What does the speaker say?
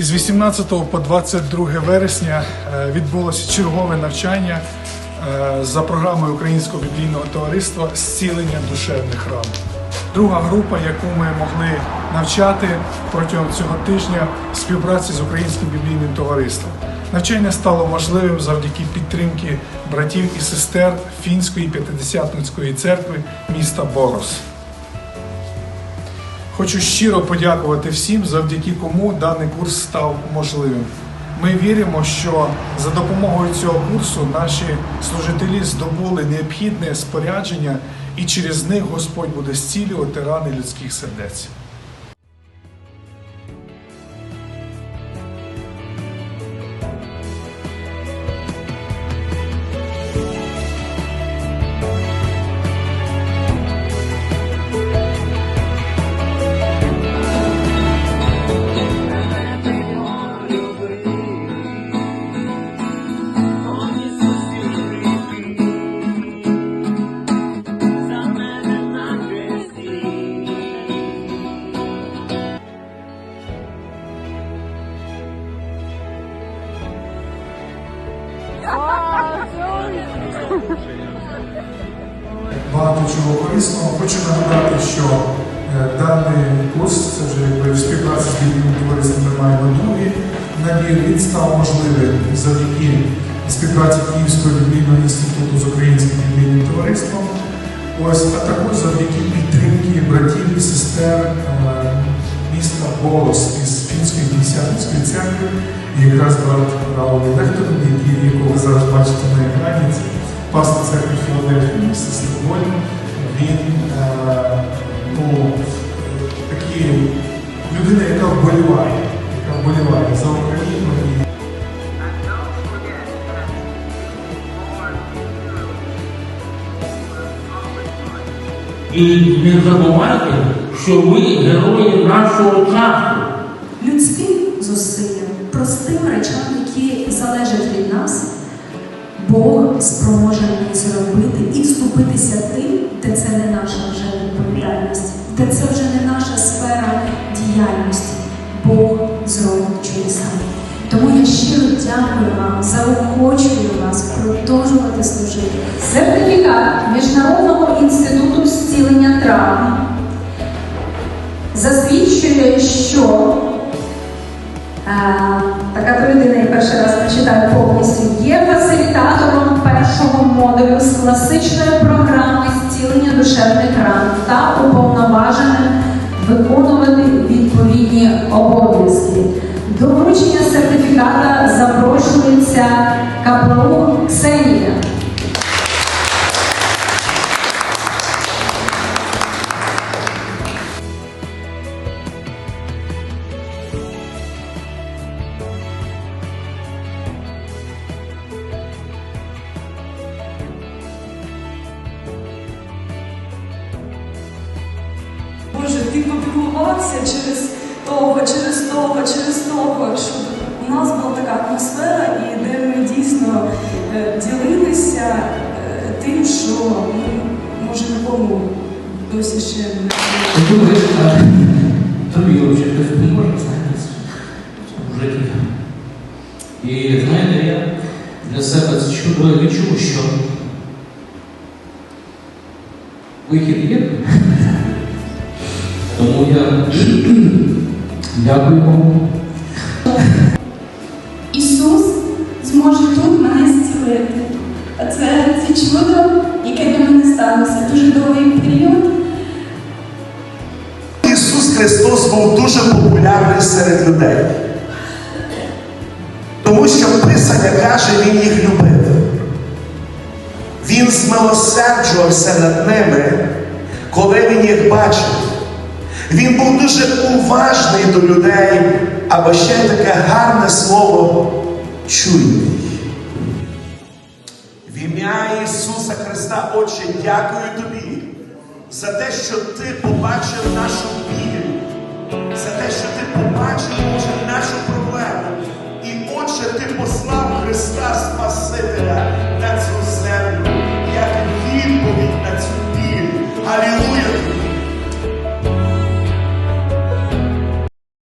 Із 18 по 22 вересня е, відбулося чергове навчання е, за програмою Українського біблійного товариства Зцілення душевних ран. Друга група, яку ми могли навчати протягом цього тижня співпраці з Українським біблійним товариством. Навчання стало можливим завдяки підтримки братів і сестер Фінської п'ятидесятницької церкви міста Борос. Хочу щиро подякувати всім, завдяки кому даний курс став можливим. Ми віримо, що за допомогою цього курсу наші служителі здобули необхідне спорядження, і через них Господь буде зцілювати рани людських сердець. Багато чого корисного. Хочу нагадати, що е, даний курс, це вже в співпраці з біблійним товариством ми маємо другий набір. Він став можливим завдяки співпраці Київського біблійного інституту з українським біблійним товариством. Ось, а також завдяки підтримки братів і сестер е, міста Болос із Фінської П'ятдесятницької церкви, і якраз брат Раулі Лехтон, якого ви зараз бачите на екрані, пастор церкви Філадельфії міста Стокгольм. Він е, ну, такий людина, яка вболіває, яка вболіває за Україну. І не забувайте, що ви герої нашого часу. людським зусиллям, простим речам, які залежать від нас, Бог спроможений зробити і вступитися тим, де це не наша вже відповідальність, де це вже не наша сфера діяльності. Бог зробить чудеса. Тому я щиро дякую вам, заохочую вас продовжувати служити. Сертифікат Міжнародного інституту зцілення травм засвідчує, що така людина, я перший раз прочитаю повністю, є фасилітатором першого модулю з класичної програми зцілення душевних ран та уповноваженим виконувати відповідні обов'язки. До вручення сертифіката запрошується Каплаук Ксенія. Ти попіклувався через того, через того, через того, щоб у нас була така атмосфера, і де ми дійсно е, ділилися е, тим, що ну, може нікому досі ще не тобі вже хтось поможе, знаєте, в житті. І знаєте, я для себе відчув, що вихід є. Тому я дякую Богу. Ісус зможе тут мене зцілити. А це, це чудо, яке для мене сталося дуже довгий період. Ісус Христос був дуже популярний серед людей. Тому що Писання каже, Він їх любив. Він змилосерджувався над ними, коли він їх бачив. Він був дуже уважний до людей, або ще таке гарне слово чуйний. В ім'я Ісуса Христа, Отче, дякую тобі за те, що ти побачив нашу біль, за те, що ти побачив Боже, нашу проблему. І Отче, ти послав Христа Спасителя.